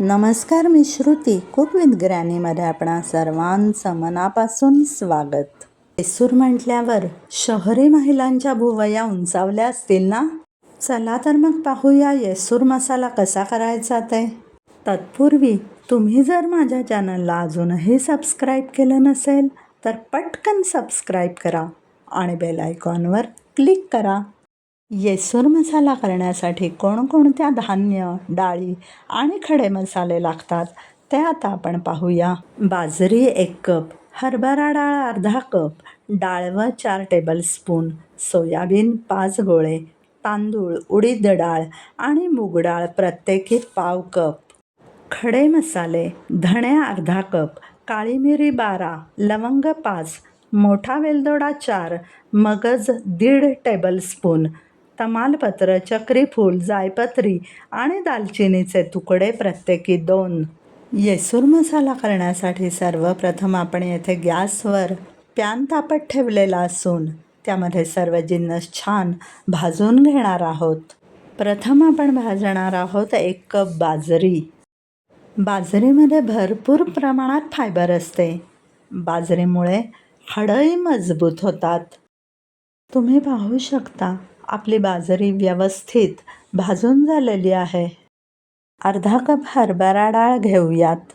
नमस्कार मी Shruti cook with ग्रॅनीमध्ये आपणा सर्वांचं मनापासून स्वागत. येसूर म्हटल्यावर शहरी महिलांच्या भुवया उंचावल्या असतील ना? चला तर मग पाहूया येसूर मसाला कसा करायचा ते. तत्पूर्वी तुम्ही जर माझ्या चॅनलला अजूनही सबस्क्राईब केलं नसेल तर पटकन सबस्क्राईब करा आणि बेल आयकॉनवर क्लिक करा. येसूर मसाला करण्यासाठी कोणकोणत्या धान्य डाळी आणि खडे मसाले लागतात ते आता आपण पाहूया. बाजरी एक कप हरभरा डाळ अर्धा कप डाळवं चार टेबलस्पून सोयाबीन पाच गोळे तांदूळ उडीद डाळ आणि मूग डाळ प्रत्येकी पाव कप. खडे मसाले धणे अर्धा कप काळी मिरी बारा लवंग पाच मोठा वेलदोडा चार मगज दीड टेबलस्पून तमालपत्र चक्रीफूल जायपत्री आणि दालचिनीचे तुकडे प्रत्येकी दोन. येसूर मसाला करण्यासाठी सर्वप्रथम आपण येथे गॅसवर पॅन तापत ठेवलेला असून त्यामध्ये सर्व जिन्नस छान भाजून घेणार आहोत. प्रथम आपण भाजणार आहोत एक कप बाजरी. बाजरीमध्ये भरपूर प्रमाणात फायबर असते. बाजरीमुळे हाडंही मजबूत होतात. तुम्ही पाहू शकता आपली बाजरी व्यवस्थित भाजून झालेली आहे. अर्धा कप हरभरा डाळ घेऊयात.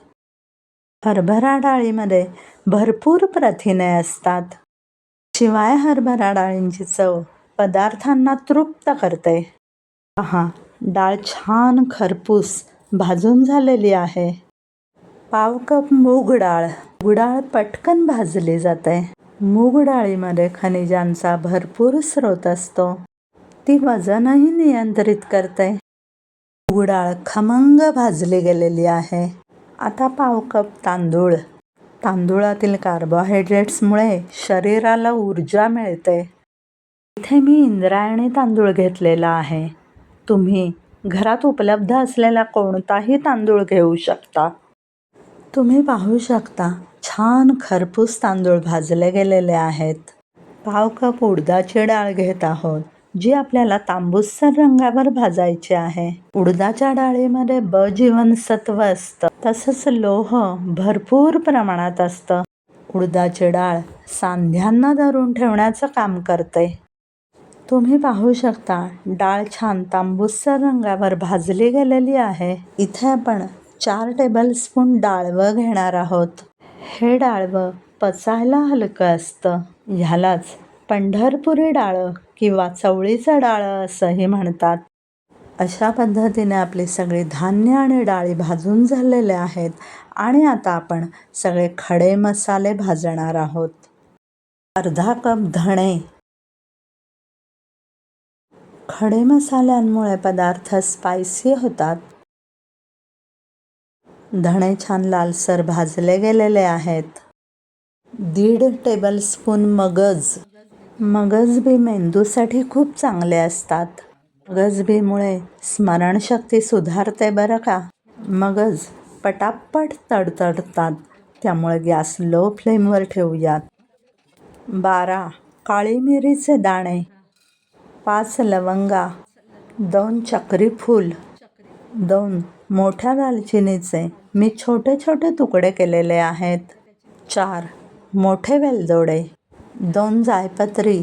हरभरा डाळीमध्ये भरपूर प्रथिने असतात. शिवाय हरभरा डाळींची चव पदार्थांना तृप्त करते. पहा डाळ छान खरपूस भाजून झालेली आहे. पाव कप मूग डाळ. मूग डाळ पटकन भाजली जाते. मूग डाळीमध्ये खनिजांचा भरपूर स्रोत असतो. ती वजनही नियंत्रित करते. मूग डाळ खमंग भाजली गेलेली आहे. आता पाव कप तांदूळ. तांदूळातील कार्बोहायड्रेट्समुळे शरीराला ऊर्जा मिळते. इथे मी इंद्रायणी तांदूळ घेतलेला आहे. तुम्ही घरात उपलब्ध असलेला कोणताही तांदूळ घेऊ शकता. तुम्ही पाहू शकता छान खरपूस तांदूळ भाजले गेलेले आहेत. पाव कप उडदाची डाळ घेत आहोत. जी आपल्याला तांबूसर रंगावर भाजायची आहे. उडदाच्या डाळीमध्ये ब जीवनसत्व असतं. तसंच लोह भरपूर प्रमाणात असतं. उडदाची डाळ सांध्यांना धरून ठेवण्याचं काम करते. तुम्ही पाहू शकता डाळ छान तांबूसर रंगावर भाजली गेलेली आहे. इथे आपण चार टेबलस्पून डाळवं घेणार आहोत. हे डाळवं पचायला हलकं असतं. ह्यालाच पंढरपुरी डाळं किंवा चवळीचं डाळं असंही म्हणतात. अशा पद्धतीने आपली सगळी धान्य आणि डाळी भाजून झालेले आहेत आणि आता आपण सगळे खडे मसाले भाजणार आहोत. अर्धा कप धणे. खडे मसाल्यांमुळे पदार्थ स्पायसी होतात. धणे छान लालसर भाजले गेलेले आहेत. दीड टेबलस्पून मगज. मगजबी मेंदूसाठी खूप चांगले असतात. मगजबीमुळे स्मरणशक्ती सुधारते बरं का? मगज पटापट तडतडतात. त्यामुळे गॅस लो फ्लेमवर ठेवूयात. बारा. काळी मिरीचे दाणे. पाच. लवंगा. दोन. चक्री फूल. दोन. मोठ्या दालचिनीचे. मी छोटे छोटे तुकडे केलेले आहेत. चार. मोठे वेलदोडे. दोन जायपत्री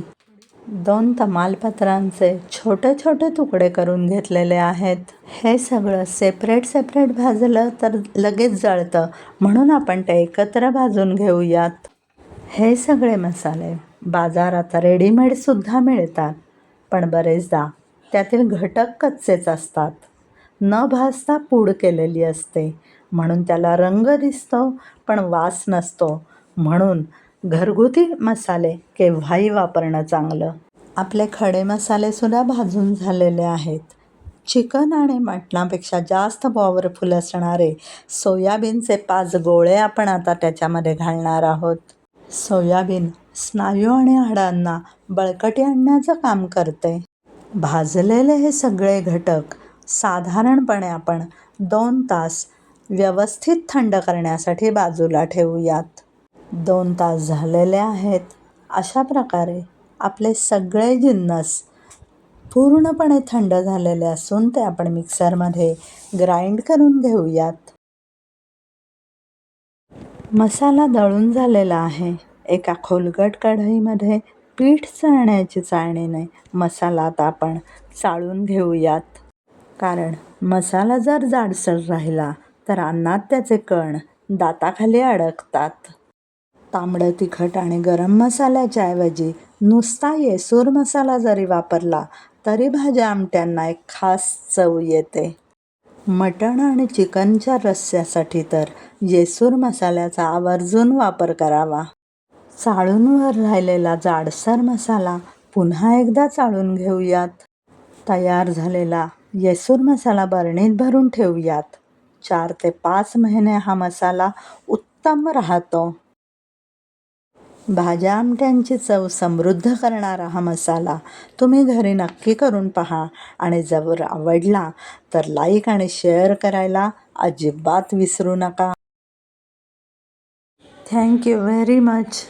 दोन तमालपत्रांचे छोटे छोटे तुकडे करून घेतलेले आहेत. हे सगळं सेपरेट सेपरेट भाजलं तर लगेच जळतं. म्हणून आपण ते एकत्र भाजून घेऊयात. हे सगळे मसाले बाजारात रेडीमेडसुद्धा मिळतात पण बरेचदा त्यातील घटक कच्चेच असतात. न भाजता पूड केलेली असते म्हणून त्याला रंग दिसतो पण वास नसतो. म्हणून घरगुती मसाले केव्हाही वापरणं चांगलं. आपले खडे मसालेसुद्धा भाजून झालेले आहेत. चिकन आणि मटणापेक्षा जास्त पॉवरफुल असणारे सोयाबीनचे पाच गोळे आपण आता त्याच्यामध्ये घालणार आहोत. सोयाबीन स्नायू आणि हाडांना बळकटी आणण्याचं काम करते. भाजलेले हे सगळे घटक साधारणपणे आपण दोन तास व्यवस्थित थंड करण्यासाठी बाजूला ठेवूयात. दोन तास झालेले आहेत. अशा प्रकारे आपले सगळे जिन्नस पूर्णपणे थंड झालेले असून ते आपण मिक्सरमध्ये ग्राइंड करून घेऊयात. मसाला दळून झालेला आहे. एका खोलगट कढईमध्ये पीठ चाळण्याची चाळणीने मसाला आता आपण चाळून घेऊयात. कारण मसाला जर जाडसर राहिला तर अन्नात त्याचे कण दाताखाली अडकतात. तांबडं तिखट आणि गरम मसाल्याच्या ऐवजी नुसता येसूर मसाला जरी वापरला तरी भाज्या आमट्यांना एक खास चव येते. मटण आणि चिकनच्या रस्स्यासाठी तर येसूर मसाल्याचा आवर्जून वापर करावा. चाळूनवर राहिलेला जाडसर मसाला पुन्हा एकदा चाळून घेऊयात. तयार झालेला येसूर मसाला बरणीत भरून ठेवूयात. चार ते पाच महिने हा मसाला उत्तम राहतो. भाज्या आमट्यांची चव समृद्ध करणारा हा मसाला तुम्ही घरी नक्की करून पहा. आणि जर आवडला तर लाईक आणि शेअर करायला अजिबात विसरू नका. Thank you very much